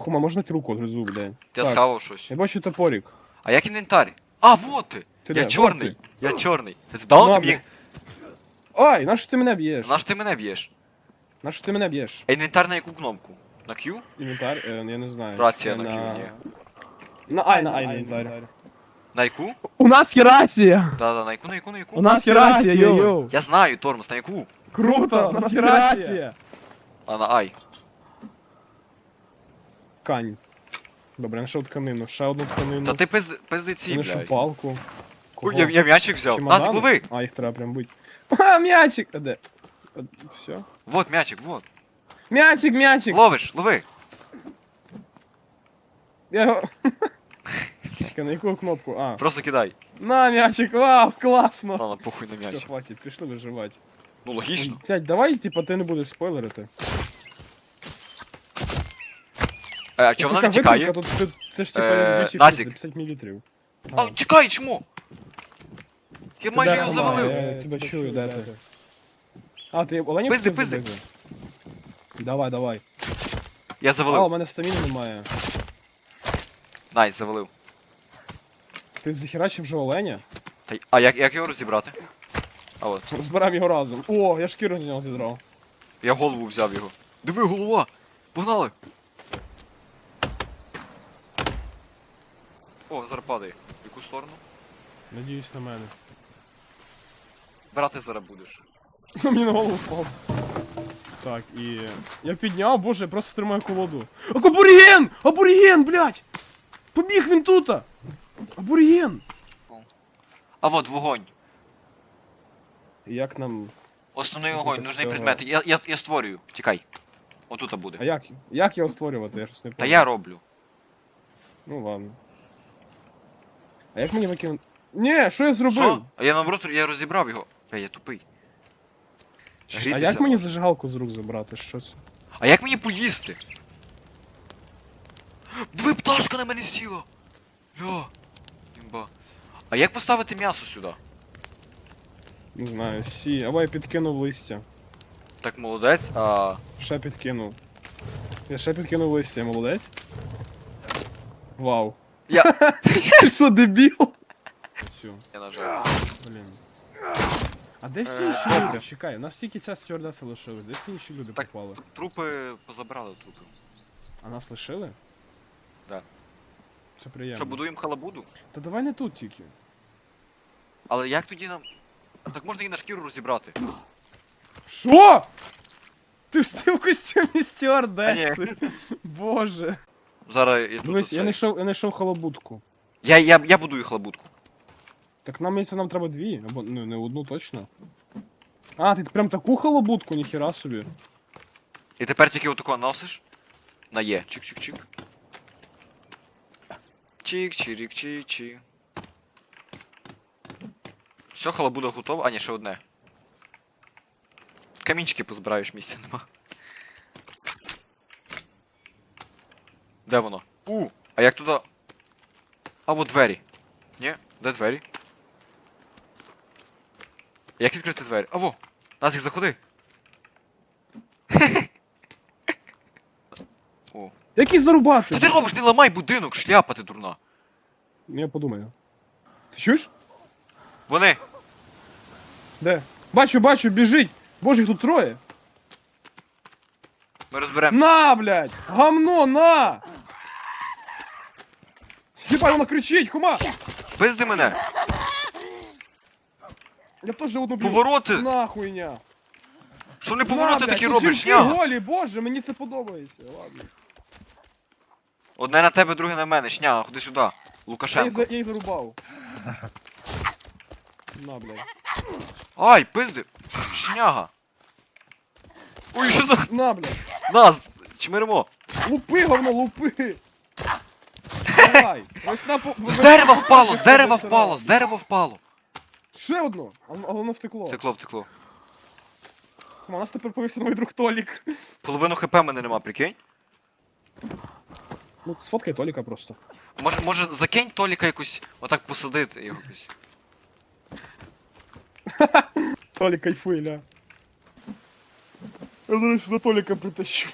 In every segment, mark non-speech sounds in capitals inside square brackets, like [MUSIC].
Хума, можна руку гризу, блядь. Я Так. схавав щось. Я бачу топорик. А як інвентар? А, вот ти! Ти де? Я Вот чорний! ти. Я чорний. Ти дав Ну, ти мені. Ай, на що ти мене б'єш? На що ти мене б'єш? На що ти мене б'єш? А інвентар на яку кнопку? На Q? Інвентар, е, я не знаю. Рація на Q, ні. На Ай, на Ай на інвентар. На яку? У нас є рація! Да-да, на яку, на яку, на яку? У нас є рація, йоу! Я знаю, Тормоз, на яку? Круто, у нас є рація! А на Ай. Кань. Добре, знайшов тканину, ще одну тканину. Та ти пизди, пизди ці, знайшов блядь. палку. Ой, Я, я м'ячик взяв. Чемодан? Назик, лови! А, їх треба прям бити. [LAUGHS] А, м'ячик! А де? А, Все. Вот м'ячик, вот. М'ячик, м'ячик! Ловиш, лови. Я його... [LAUGHS] Чекай, на яку кнопку? А. Просто кидай. На, м'ячик, вау, класно! Ладно, похуй на Все, м'ячик. хватить, пішли виживати. Ну логічно. Блять, давай, типа, ти не будеш спойлерити. Е, А чого вона не тікає? Тут, тут, це ж типа Е, як Назік. 50 мл. А, чекай, чмо! Я майже його завалив. Я тебе чую, де ти. А, ти оленів Пизди, пизди. Давай, давай. Я А, у завалив. мене стаміни немає. Найс, завалив. Ти захерачив вже оленя? Та й- А як, як його розібрати? А от. Збираємо його разом. О, я шкіру з нього зідрав. Я голову взяв його. Диви, голова! Погнали! О, зараз падає. В яку сторону? Надіюсь на мене. Брати зараз будеш. [LAUGHS] Мені на голову впав. Так, і. Я підняв, боже, я просто тримаю колоду. Аборіген! Аборіген, блядь! Побіг він тута! Аборіген! А от вогонь. Як нам. Основний вогонь, тут нужний всього- предмет. Я, я, я створюю. Тікай. Отут А буде. як? Як його створювати? Я щось не Та пам'ятаю. я роблю. Ну ладно. А як мені викинути? Ні, що я зробив? Що? А я наоборот, я розібрав його. Е, я тупий. А як мені зажигалку з рук забрати? Що це? А як мені поїсти? Диви, пташка на мене сіла! Ля. Імба. А як поставити м'ясо сюди? Не знаю, сі. Або я підкинув листя. Так, молодець, а. Ще підкинув. Я ще підкинув листя, молодець. Вау. Я. [LAUGHS] Ти що, дебіл? Все, Я нажав. блін. А де всі Е, інші люди? Чекай, у нас тільки ця стюардеса лишилась. Де всі інші люди Так. попали? Трупи позабрали трупи. А нас лишили? Да. Це приємно. Що, будуємо халабуду? Та давай не тут тільки. Але як тоді нам. Так можна і на шкіру розібрати. Що? Ти в ти в костюмі стюардеси. Боже. Зараз я тут. Дивись, оце- я знайшов, я знайшов халабутку. я, я, я будую халабудку. Так нам це нам треба дві, або ну, не одну точно. А, ти прям таку халабутку, ніхіра собі. І тепер тільки отако носиш. На Є. Чик-чик-чик. чик чирік чик чик Все, халабуда готова. А, ні, ще одне. Камінчики позбираєш місця нема. Де воно? У! А як туди. А от двері. Ні? Де двері? Як відкрити двері? А во! Назік, заходи! [LAUGHS] О. Який зарубати? Що ти робиш? Не ламай будинок, шляпа ти дурна. Я подумаю. Ти чуєш? Вони. Де? Бачу, бачу, біжить! Боже, їх тут троє! Ми розберемо. На, блядь! Гамно, на! Хіба вона кричить, хума! Пизди мене. Я теж одну б'ю. Повороти. Нахуйня! Що не повороти такі робиш, шняга? голі, боже, мені це подобається. Ладно. Одне на тебе, друге на мене, шняга, ходи сюди. Я Лукашенко. за- я їх зарубав. [LAUGHS] На, блядь. Ай, пизди. Шняга. Ой, що за. На, блядь. Нас! Чмиримо. Лупи, говно, лупи! Давай! Ось на по... З дерева впало, з дерева впало, з дерева впало. Ще одно! А а воно втекло. Втекло, втекло. У нас тепер повівся новий друг Толік. Половину хп мене нема, прикинь. Ну, сфоткай Толіка просто. Може, може закинь Толіка якусь, отак посадити його якось. [LAUGHS] Толік кайфує, ля. Я, до речі, за Толіка притащу.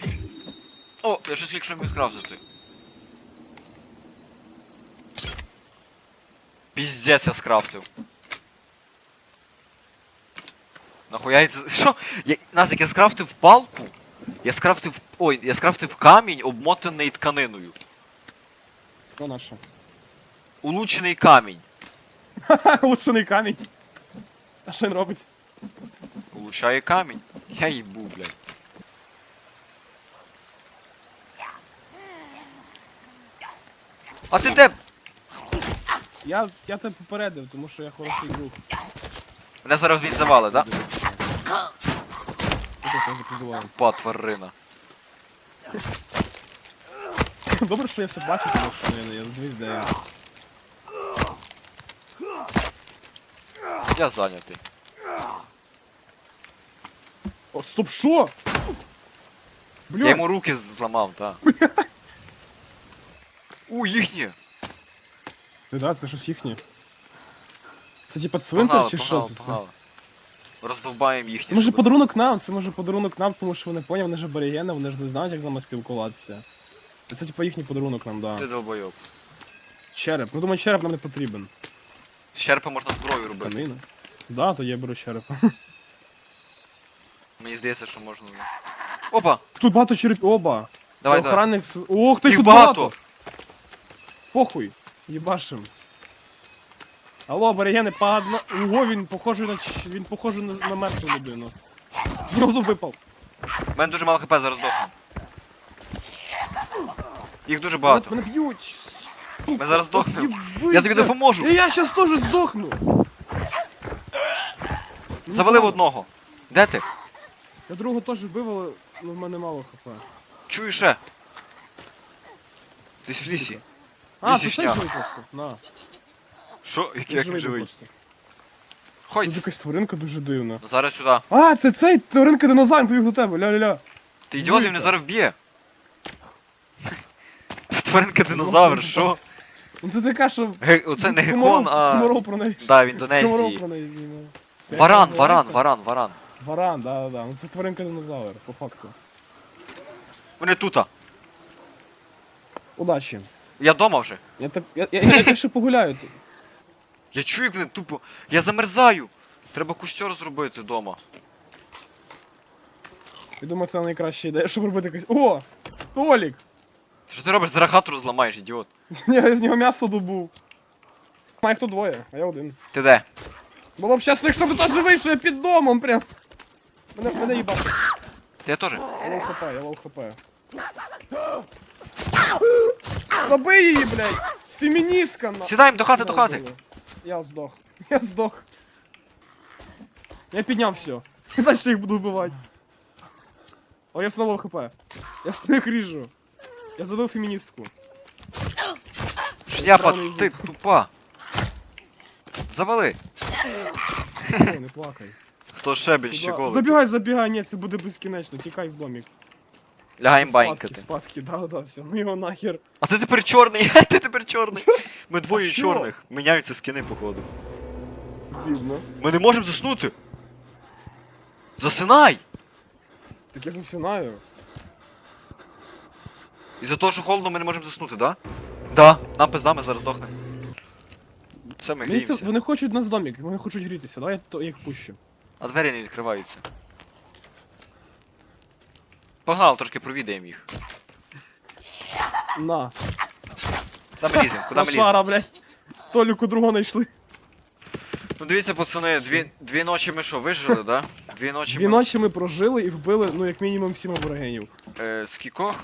О, я щось якщо міг скрафтити. Піздець я скрафтив. Нахуя я. Що? [LAUGHS] Я... Назик, я скрафтив палку. Я скрафтив. Ой, я скрафтив камінь, обмотаний тканиною. Що наше? Улучений камінь. Улучшений камінь. [LAUGHS] А що він робить? Улучшає камінь. Я їбу, блядь. А ти де? Я, я тебе попередив, тому що я хороший друг. Мене зараз він завали, да? Я тебе тварина. Добре, що я все бачу, тому що я, я дивись, де я. Я зайнятий. О, стоп, що? Я йому руки зламав, так. У, їхні! Ти да, це щось їхнє. Це типа цвинтар чи що це? Роздовбаємо їхні. Це може подарунок нам, це може подарунок нам, тому що вони поняв, вони ж аборігени, вони ж не знають, як з нами спілкуватися. Це типа їхній подарунок нам, да. Ти долбойоб. Череп. Ну думаю, череп нам не потрібен. З черепа можна зброю робити. Канина. Да, то я беру черепа. Мені здається, що можна. Опа! Тут багато черепів. Оба. Давай, це охранник. Ох, ти Їх тут багато! багато. Похуй. Єбашим. Алло, аборігени, падна. Ого, він похожий на ч- він похожий на, на мертву людину. З нього зуб випав. У мене дуже мало хп зараз дохне. Їх дуже багато. Мене б'ють. сука, Ми зараз здохнемо. от'їбися. Я тобі допоможу. І я щас теж здохну. Ну, Завалив одного. Де ти? Я другого теж вбив, але ну, в мене мало хп. Чую ще. Десь в лісі. А, ти шня. живий просто. На. Що? Як він живий? просто. Ходь. Тут якась тваринка дуже дивна. Ну, Зараз сюди. А, це цей тваринка динозавр побіг до тебе, ля-ля-ля. Ти ідіот, він мене зараз вб'є. Тваринка динозавр, що? Ну це така, що... Ге- Оце не гекон, а. Комаров про неї. Да, в Комаров Індонезії. про неї знімав. Це Варан, як варан, варан, варан. Варан, да, да, да. Ну це тваринка динозавр, по факту. Вони тута. Удачі. Я дома вже. Я так. Я, я, я, я ще погуляю тут. Я чую, як вони тупо. Я замерзаю. Треба костер зробити вдома. Я думаю, це найкраща ідея, щоб робити якось. О! Толік! Що ти робиш? Зараз хату розламаєш, ідіот. [LAUGHS] Я з нього м'ясо добув. А їх тут двоє, а я один. Ти де? Було б щасно, якщо б теж вийшов я під домом прям. Мене, мене їбати. Ти я теж. Я лов хп, я лов хп. Забий її, блядь! Феміністка на. Сідаємо до хати, до хати. Я здох. Я здох. Я підняв все. Далі їх буду вбивати. О, я знову хп. Я з них ріжу. Я забив феміністку. Шляпа, Правильний ти тупа. Завали. Ой, не плакай. Хто ще більш Туда. щеколи? Забігай, забігай, ні, це буде безкінечно, тікай в домик. Лягаємо Спадки, банькати. Спадки, да, да, все, ну його нахер. А ти тепер чорний, [LAUGHS] ти тепер чорний. [LAUGHS] Ми двоє що? чорних. Міняються скини, походу. Бідно. Ми не можемо заснути. Засинай! Так я засинаю. Із-за того, що холодно, ми не можемо заснути, да? Да, нам пизда, ми зараз здохнемо. Все, ми Мені це, гріємося. вони хочуть нас домик, вони хочуть грітися, давай я то- їх пущу. А двері не відкриваються. Погнали, трошки провідаємо їх. На. Куди ми ліземо? Куди ми ліземо? Лошара, блядь. Толіку другого знайшли. Ну дивіться, пацани, дві, дві ночі ми що, вижили, да? Дві ночі Дві ми... ночі ми прожили і вбили, ну як мінімум сім аборигенів. Е, скількох?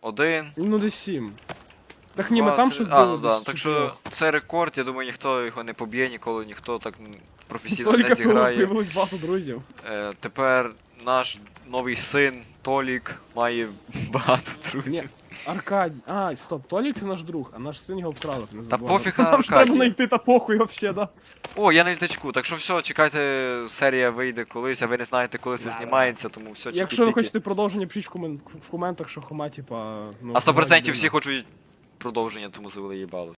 Один. Ну десь сім. Так ні, ми два, там три- ще А, ну да. десь Так що чотирьох. це рекорд, я думаю, ніхто його не поб'є ніколи, ніхто так м, професійно Толіка не [LAUGHS] зіграє. появилось багато друзів. Е, тепер наш новий син Толік має багато Ні, друзів. Аркадій. А, стоп, Толік це наш друг, а наш син його вкрали. Не Та забувай. пофіг на Нам ж треба знайти та похуй вообще, да. О, я на літачку, так що все, чекайте, серія вийде колись, а ви не знаєте, коли це знімається, тому все, Якщо ви хочете продовження, пишіть в, комен... в коментах, що хома, типа. Ну, А 100% всі хочуть продовження, тому завели їбало.